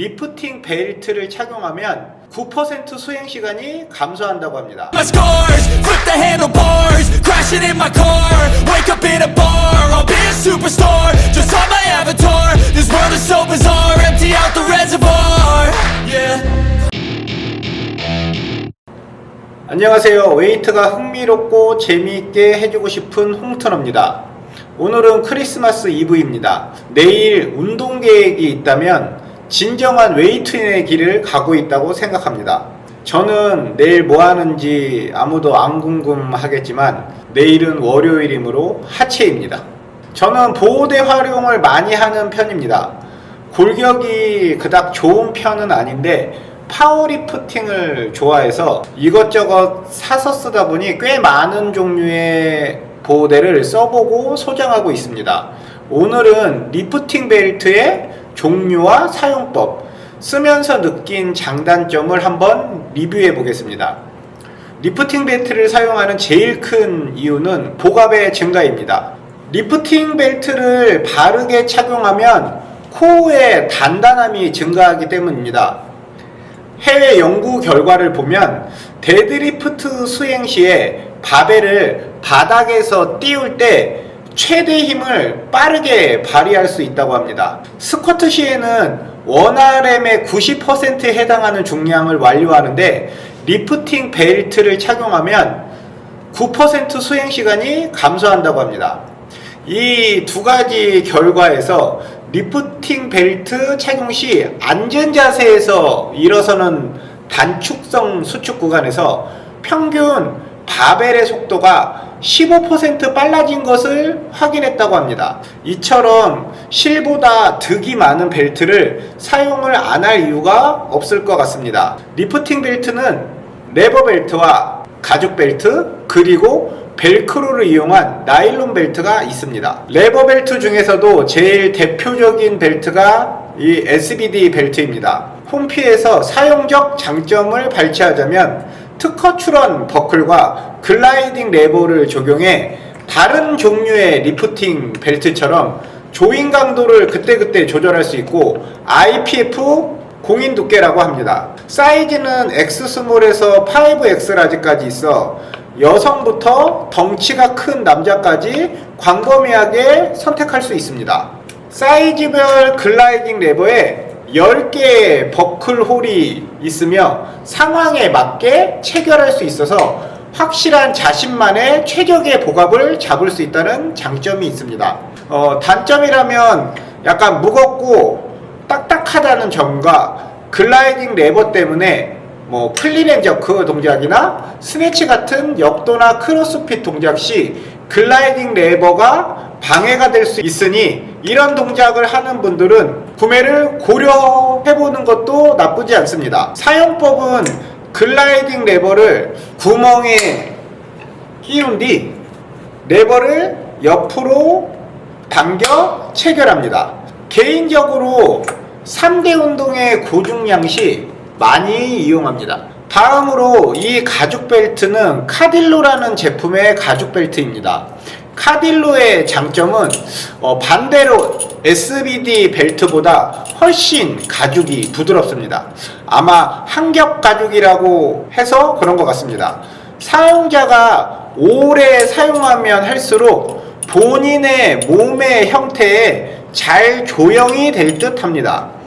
리프팅 벨트를 착용하면 9% 수행 시간이 감소한다고 합니다. 안녕하세요. 웨이트가 흥미롭고 재미있게 해주고 싶은 홍턴입니다. 오늘은 크리스마스 이브입니다. 내일 운동 계획이 있다면 진정한 웨이트인의 길을 가고 있다고 생각합니다. 저는 내일 뭐 하는지 아무도 안 궁금하겠지만 내일은 월요일이므로 하체입니다. 저는 보호대 활용을 많이 하는 편입니다. 골격이 그닥 좋은 편은 아닌데 파워리프팅을 좋아해서 이것저것 사서 쓰다 보니 꽤 많은 종류의 보호대를 써보고 소장하고 있습니다. 오늘은 리프팅 벨트의 종류와 사용법, 쓰면서 느낀 장단점을 한번 리뷰해 보겠습니다. 리프팅 벨트를 사용하는 제일 큰 이유는 복압의 증가입니다. 리프팅 벨트를 바르게 착용하면 코어의 단단함이 증가하기 때문입니다. 해외 연구 결과를 보면 데드리프트 수행 시에 바벨을 바닥에서 띄울 때 최대 힘을 빠르게 발휘할 수 있다고 합니다. 스쿼트 시에는 원RM의 90%에 해당하는 중량을 완료하는데 리프팅 벨트를 착용하면 9% 수행 시간이 감소한다고 합니다. 이 두 가지 결과에서 리프팅 벨트 착용 시 안전 자세에서 일어서는 단축성 수축 구간에서 평균 바벨의 속도가 15% 빨라진 것을 확인했다고 합니다. 이처럼 실보다 득이 많은 벨트를 사용을 안 할 이유가 없을 것 같습니다. 리프팅 벨트는 레버 벨트와 가죽 벨트 그리고 벨크로를 이용한 나일론 벨트가 있습니다. 레버 벨트 중에서도 제일 대표적인 벨트가 이 SBD 벨트입니다. 홈피에서 사용적 장점을 발췌하자면 특허 출원 버클과 글라이딩 레버를 적용해 다른 종류의 리프팅 벨트처럼 조인 강도를 그때그때 조절할 수 있고 IPF 공인 두께라고 합니다. 사이즈는 X 스몰에서 5X 라지까지 있어 여성부터 덩치가 큰 남자까지 광범위하게 선택할 수 있습니다. 사이즈별 글라이딩 레버에 10개의 버클 홀이 있으며 상황에 맞게 체결할 수 있어서 확실한 자신만의 최적의 복압을 잡을 수 있다는 장점이 있습니다. 어, 단점이라면 약간 무겁고 딱딱하다는 점과 글라이딩 레버 때문에 뭐 플리렌저크 동작이나 스네치 같은 역도나 크로스핏 동작 시 글라이딩 레버가 방해가 될 수 있으니 이런 동작을 하는 분들은 구매를 고려해보는 것도 나쁘지 않습니다. 사용법은 글라이딩 레버를 구멍에 끼운 뒤 레버를 옆으로 당겨 체결합니다. 개인적으로 3대 운동의 고중량 시 많이 이용합니다. 다음으로 이 가죽 벨트는 카딜로라는 제품의 가죽 벨트입니다. 카딜로의 장점은 어, 반대로 SBD 벨트보다 훨씬 가죽이 부드럽습니다. 아마 한겹 가죽이라고 해서 그런 것 같습니다. 사용자가 오래 사용하면 할수록 본인의 몸의 형태에 잘 조형이 될 듯 합니다.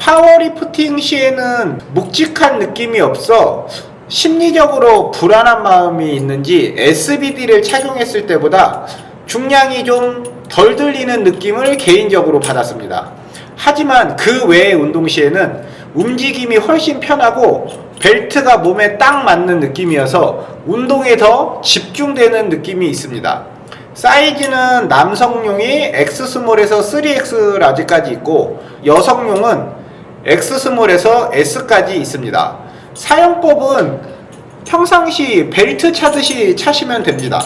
파워리프팅 시에는 묵직한 느낌이 없어 심리적으로 불안한 마음이 있는지 SBD를 착용했을 때보다 중량이 좀 덜 들리는 느낌을 개인적으로 받았습니다. 하지만 그 외의 운동 시에는 움직임이 훨씬 편하고 벨트가 몸에 딱 맞는 느낌이어서 운동에 더 집중되는 느낌이 있습니다. 사이즈는 남성용이 X스몰에서 3X 라지까지 있고 여성용은 X스몰에서 S까지 있습니다. 사용법은 평상시 벨트 차듯이 차시면 됩니다.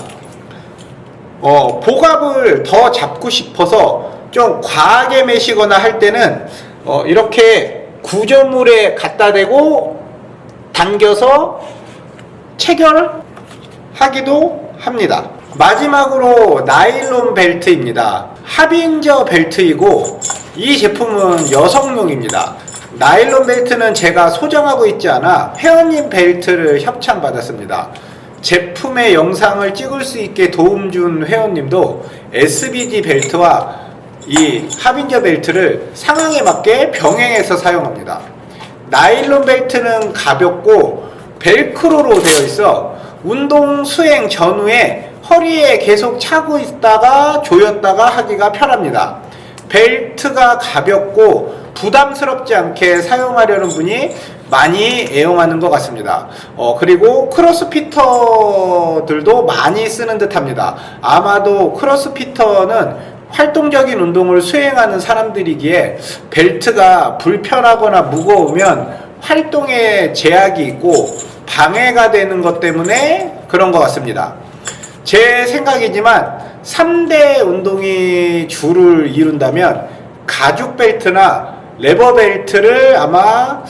어, 복압을 더 잡고 싶어서 좀 과하게 매시거나 할 때는 어, 이렇게 구조물에 갖다 대고 당겨서 체결하기도 합니다. 마지막으로 나일론 벨트입니다. 합인저 벨트이고 이 제품은 여성용입니다. 나일론 벨트는 제가 소장하고 있지 않아 회원님 벨트를 협찬받았습니다. 제품의 영상을 찍을 수 있게 도움 준 회원님도 SBD 벨트와 이 하빈저 벨트를 상황에 맞게 병행해서 사용합니다. 나일론 벨트는 가볍고 벨크로로 되어 있어 운동 수행 전후에 허리에 계속 차고 있다가 조였다가 하기가 편합니다. 벨트가 가볍고 부담스럽지 않게 사용하려는 분이 많이 애용하는 것 같습니다. 어, 그리고 크로스피터들도 많이 쓰는 듯 합니다. 아마도 크로스피터는 활동적인 운동을 수행하는 사람들이기에 벨트가 불편하거나 무거우면 활동에 제약이 있고 방해가 되는 것 때문에 그런 것 같습니다. 제 생각이지만 3대 운동이 주를 이룬다면 가죽 벨트나 레버 벨트를 아마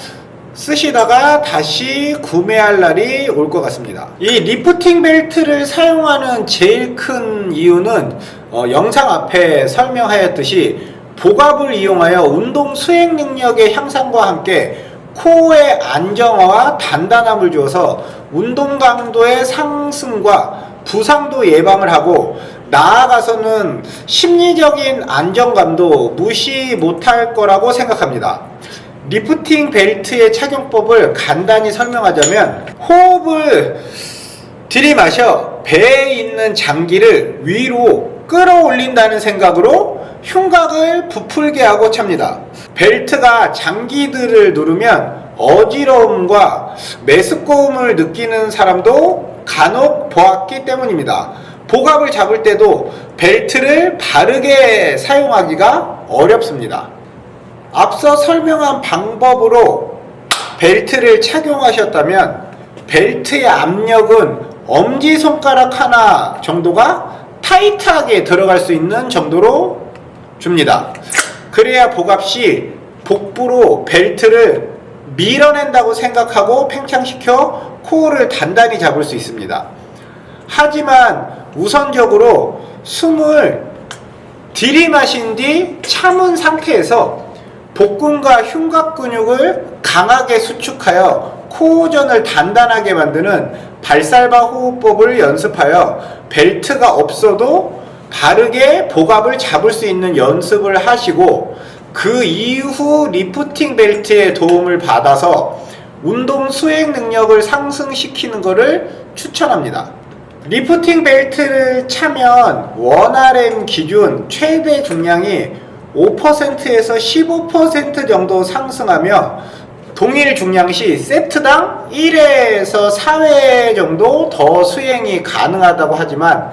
쓰시다가 다시 구매할 날이 올 것 같습니다. 이 리프팅 벨트를 사용하는 제일 큰 이유는 어, 영상 앞에 설명하였듯이 복압을 이용하여 운동 수행 능력의 향상과 함께 코어의 안정화와 단단함을 주어서 운동 강도의 상승과 부상도 예방을 하고 나아가서는 심리적인 안정감도 무시 못할 거라고 생각합니다. 리프팅 벨트의 착용법을 간단히 설명하자면 호흡을 들이마셔 배에 있는 장기를 위로 끌어올린다는 생각으로 흉곽을 부풀게 하고 찹니다. 벨트가 장기들을 누르면 어지러움과 메스꺼움을 느끼는 사람도 간혹 보았기 때문입니다. 복압을 잡을 때도 벨트를 바르게 사용하기가 어렵습니다. 앞서 설명한 방법으로 벨트를 착용하셨다면 벨트의 압력은 엄지손가락 하나 정도가 타이트하게 들어갈 수 있는 정도로 줍니다. 그래야 복압 시 복부로 벨트를 밀어낸다고 생각하고 팽창시켜 코어를 단단히 잡을 수 있습니다. 하지만 우선적으로 숨을 들이마신 뒤 참은 상태에서 복근과 흉곽 근육을 강하게 수축하여 코어전을 단단하게 만드는 발살바 호흡법을 연습하여 벨트가 없어도 바르게 복압을 잡을 수 있는 연습을 하시고 그 이후 리프팅 벨트의 도움을 받아서 운동 수행 능력을 상승시키는 것을 추천합니다. 리프팅 벨트를 차면 원RM 기준 최대 중량이 5%에서 15% 정도 상승하며 동일 중량 시 세트당 1회에서 4회 정도 더 수행이 가능하다고 하지만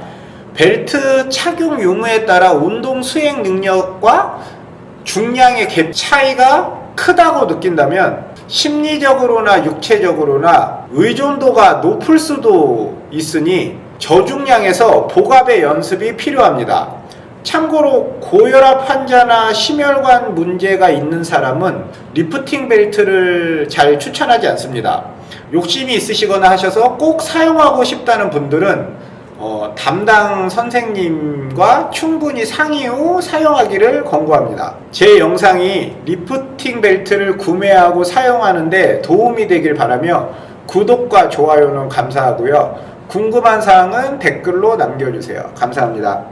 벨트 착용 유무에 따라 운동 수행 능력과 중량의 갭 차이가 크다고 느낀다면 심리적으로나 육체적으로나 의존도가 높을 수도 있으니 저중량에서 복압의 연습이 필요합니다. 참고로 고혈압 환자나 심혈관 문제가 있는 사람은 리프팅 벨트를 잘 추천하지 않습니다. 욕심이 있으시거나 하셔서 꼭 사용하고 싶다는 분들은 어, 담당 선생님과 충분히 상의 후 사용하기를 권고합니다. 제 영상이 리프팅 벨트를 구매하고 사용하는데 도움이 되길 바라며 구독과 좋아요는 감사하고요. 궁금한 사항은 댓글로 남겨주세요. 감사합니다.